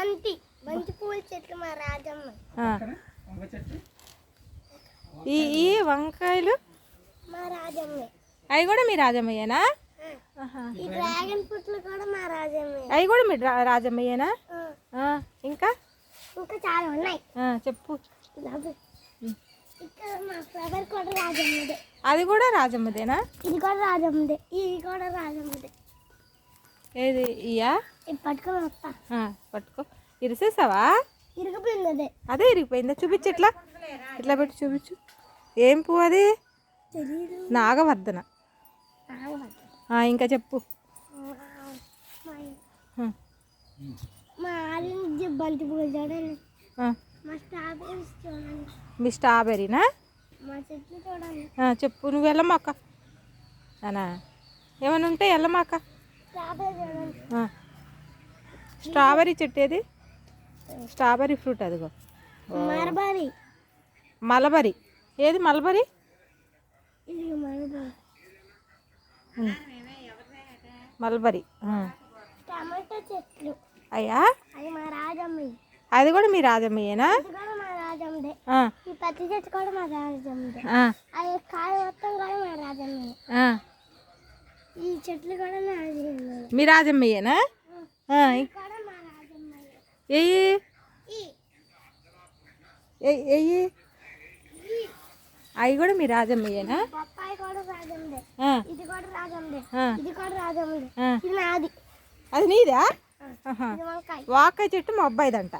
బంతి బంతి పూల చెట్లు మా రాజమ్మ. ఈ ఈ వంకాయలు? మా రాజమ్మే. అవి కూడా మీ రాజమ్మయ్యేనా. ఈ డ్రాగన్ ఫ్రూట్లు కూడా మా రాజమ్మే. అవి కూడా మీ రాజమ్మయ్యేనా ఇంకా? ఇంకా చాలా ఉన్నాయి. చెప్పు. ఇలాగే. ఇక్కడ మా ఫ్లవర్ కూడా రాజమ్మదే. అది కూడా రాజమ్మదేనా? ఇది కూడా రాజమ్మదే. ఇది కూడా రాజమ్మదే. ఏది ఇయా ఇది పట్టుకొని వస్తా. ఆ, పట్టుకో. ఇరిసేసావా? ఇరిగిపోయింది అదే ఇరిగిపోయిందా? చూపించు ఇట్లా ఇట్లా పెట్టి చూపించు. ఏం పువ్వు అది? నాగవర్ధన. ఇంకా చెప్పు. మా స్ట్రాబెర్రీనా? చెప్పు నువ్వు వెళ్ళమాక అనా ఏమైనా ఉంటే వెళ్ళమాక. స్ట్రాబెర్రీ చెట్టు ఏది? స్ట్రాబెర్రీ ఫ్రూట్ అదిగో. Mulberry mulberry. ఏది మలబరీ. మల్బరీ. టమాటో చెట్లు. అయ్యా? అది మా రాజమ్మ. అది కూడా మీ రాజమ్మయ్యేనా ఈ పత్తి చెట్టు కూడా మా అది కాయ మొత్తం కూడా మా రాజమ్మే ఆ. ఈ చెట్లు కూడా మా రాజమ్మే మీ రాజమ్మయ్యేనా ఆ, ఇం- కూడా మా రాజమ్మే ఎయ్యి ఎయ్- ఎయ్యి అవి కూడా మీ నాది. అది నీదా? వంకాయ. చెట్టు మా అబ్బాయిదంట.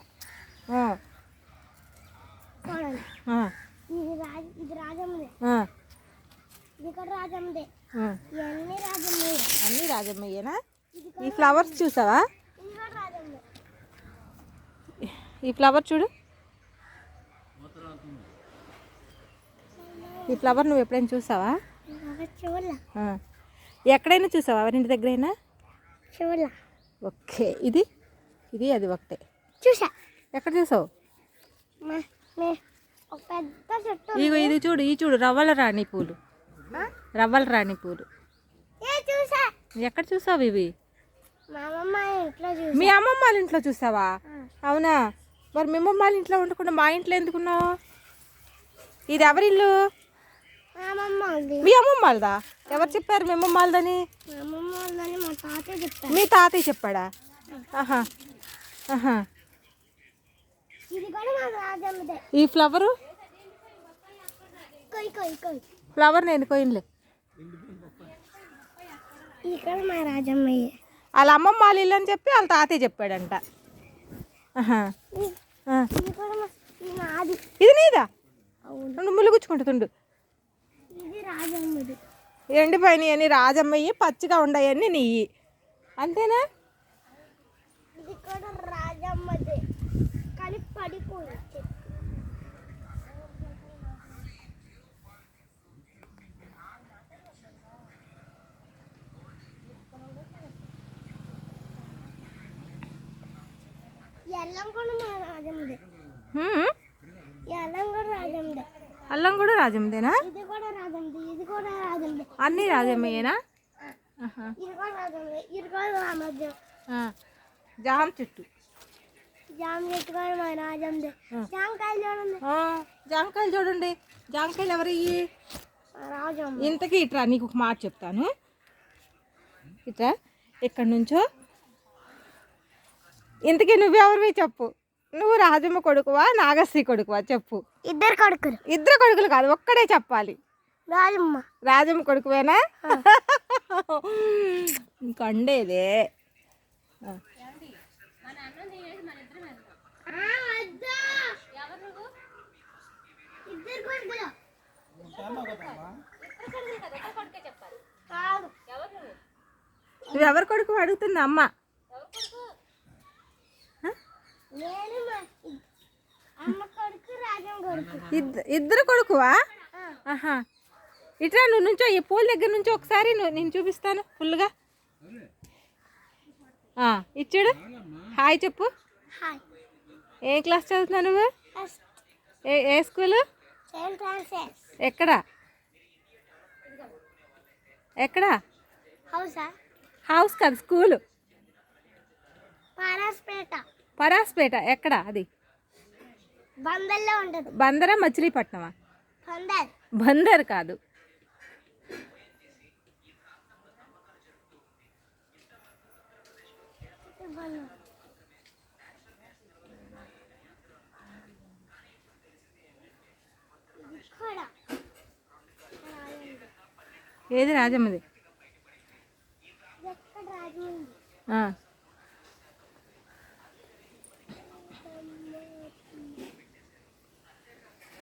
అన్నీ రాజమ్మయ్యేనా ఈ ఫ్లవర్స్ చూసావా ఇది కూడా రాజమ్మే ఈ ఫ్లవర్ చూడు. ఈ ఫ్లవర్ నువ్వు ఎప్పుడైనా చూసావా. ఎక్కడైనా చూసావా? ఎవరింటి దగ్గరైనా? ఓకే. ఇది? ఇది అది ఒకటే. చూసా. ఎక్కడ చూసావు? ఇగో ఇది చూడు ఈ చూడు రవ్వల రాణి పూలు? రవ్వల రాణి పూలు. ఎక్కడ చూసావు ఇవి? మీ అమ్మమ్మ వాళ్ళ ఇంట్లో చూసావా? అవునా? మరి మీ అమ్మమ్మ వాళ్ళ ఇంట్లో ఉండకుండా మా ఇంట్లో ఎందుకున్నావు? ఇది ఎవరిల్లు మా అమ్మమ్మ ఉంది మీ అమ్మమ్మ వాళ్ళదా ఎవరు చెప్పారు మీ అమ్మమ్మ వాళ్ళదని మా తాతయ్య చెప్పాడా? ఆహా ఈ ఫ్లవరు? ఫ్లవర్ నేను కోయిన్లే ఇది కూడా మా రాజమ్మయ్యే. వాళ్ళ అమ్మమ్మ వాళ్ళ ఇల్లు అని చెప్పి వాళ్ళ తాతయ్య చెప్పాడంట. ఇది- నాది? ములుగుచ్చుకుంటుండు ఇది రాజమ్మది. ఎండిపోయినాయి అని రాజమ్మయ్యి పచ్చిగా ఉండయని నెయ్యి అంతేనా ఇది కూడా రాజమ్మది కానీ పడిపోయింది చెట్టు. ఎల్లం కూడా మా రాజమ్మదే హ్మ్. ఎల్లం కూడా రాజమ్మదే అల్లం కూడా రాజమ్మదేనా అన్నీ ఆ. జామ చెట్టు. జామ చెట్టు రాజమ్మదే జామకాయలు చూడండి. జామకాయలు చూడండి. జామకాయలు ఇంతకీ ఇట్రా నీకు ఒక మాట చెప్తాను. ఇట్రా ఇక్కడ నుంచో? ఇంతకీ నువ్వెవరివి చెప్పు? నువ్వు రాజమ్మ కొడుకువా నాగశ్రీ కొడుకువా? చెప్పు. ఇద్దరు కొడుకులు. ఇద్దరు కొడుకులు కాదు ఒక్కడే చెప్పాలి. రాజమ్మ. రాజమ్మ కొడుకువేనా? కాదు నువ్వెవరి కొడుకు అడుగుతుంది అమ్మ నేను మా ఇద్- అమ్మ కొడుకు రాజమ్మ కొడుకు ఇద్ద ఇద్దరు కొడుకువా? ఆహా. ఇట్రా నువ్వు నుంచో ఈ పూల దగ్గర నుంచి ఒకసారి నువ్వు నేను చూపిస్తాను ఫుల్గా. ఇచ్చాడు. హాయ్ చెప్పు. ఏ క్లాస్ చదువుతున్నావు నువ్వు? ఏ ఏ స్కూలు? ఫ్రాన్సిస్. ఎక్కడ? ఎక్కడ? హౌసా? హౌస్ కాదు స్కూలు. పారాస్పేట పరాస్పేట ఎక్కడ అది? బందరా మచిలీపట్నమా? బందర్. కాదు. ఏది రాజమ్మది?